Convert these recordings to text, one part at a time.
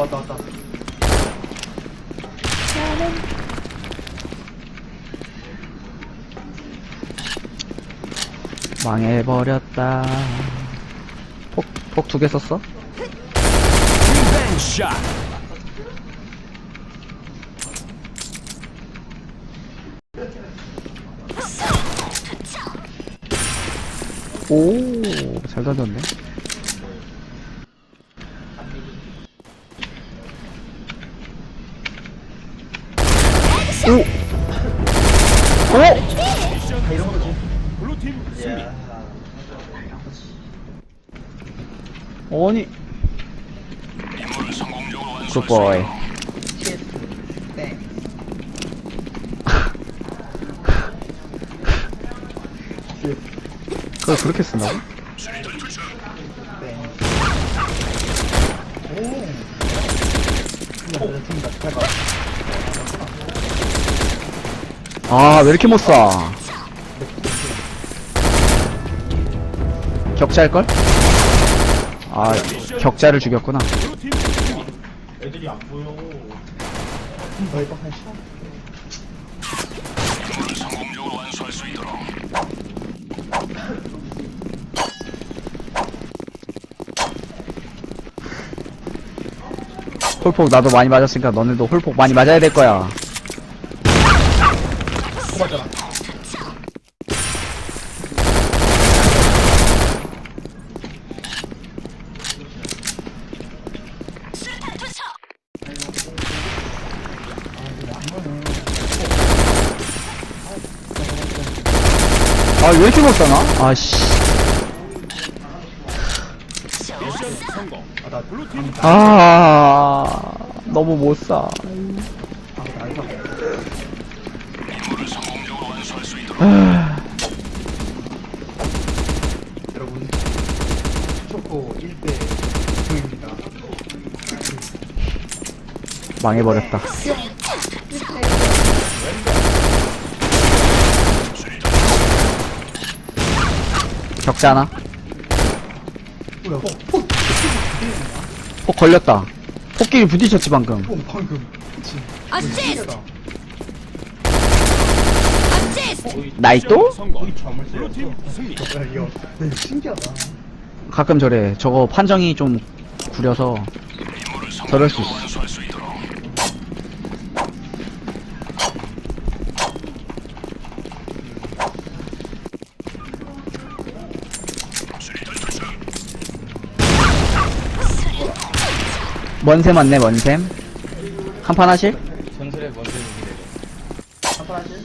왔다 왔다 왔다 망해버렸다. 폭, 폭 두 개 썼어? 오, 잘 던졌네. 오! 오! 미션 성공. 블루팀 승리. 아니. 굿보이. 땡 그걸 그렇게 쓴다고? 땡. 오. 아, 왜 이렇게 못 쏴? 격자일걸? 아, 격자를 죽였구나. 애들이 안 보여. 너 이거 한 시간? 홀폭 나도 많이 맞았으니까 너네도 홀폭 많이 맞아야 될 거야. 고맙잖아. 아, 왜 쏴나? 아씨. 미션 성공. 아, 나 블루 팀 아, 너무 못 쏴. 아, 여러분, 초코 1대 2입니다. 망해버렸다. 격자 하나? 뭐야, 폭, 걸렸다. 폭끼리 부딪혔지, 방금. 폭, 방금. 그치. 어시스트! 신기하다. 어시스트! 나이또? 가끔 저래. 저거 판정이 좀 구려서 저럴 수 있어. 먼샘 맞네, 먼샘. 한 판 하실? 전설의 원생인데. 한판 하실?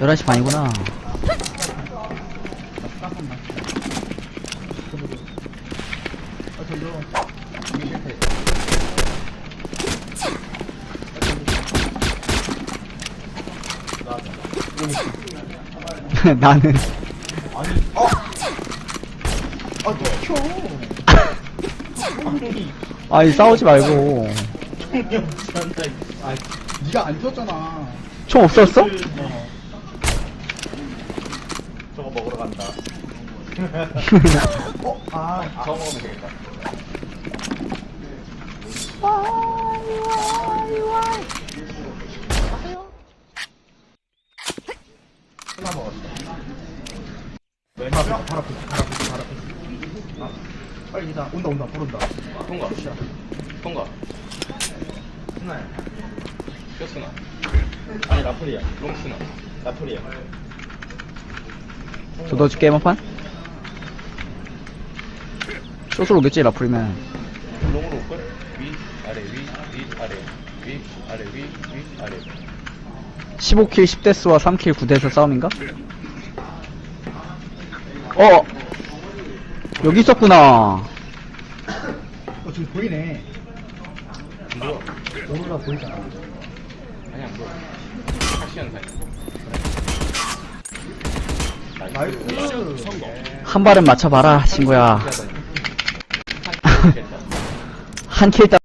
11시 반이구나. 나는. 아니, 어! 아, 너 켜! 아니, 싸우지 말고. 총이 없지 않다. 아, 니가 안 켰잖아. 총 없었어? 어. 저거 먹으러 간다. 어? 아, 저거 먹으면 되겠다. 하나 먹었어. 왼쪽 바로 앞에, 바로 앞에, 바로 앞에. 아, 빨리 기다. 온다, 온다, 부른다. 통과. 통과. 스나야. 쇼스나. 아니, 라플이야. 롱 스나. 라플이야. 두더지 게임 한 판? 숏으로 오겠지, 라프리면. 롱으로 올걸? 위, 아래, 위, 위, 아래, 위, 아래, 위, 위, 아래. 15킬 10데스와 3킬 9데스 싸움인가? 어! 여기 있었구나. 어, 지금 보이네. 안 보여. 오늘라 보이잖아. 아니, 안 보여. 확실한 사이. 한 발은 맞춰봐라, 친구야. 한 킬 따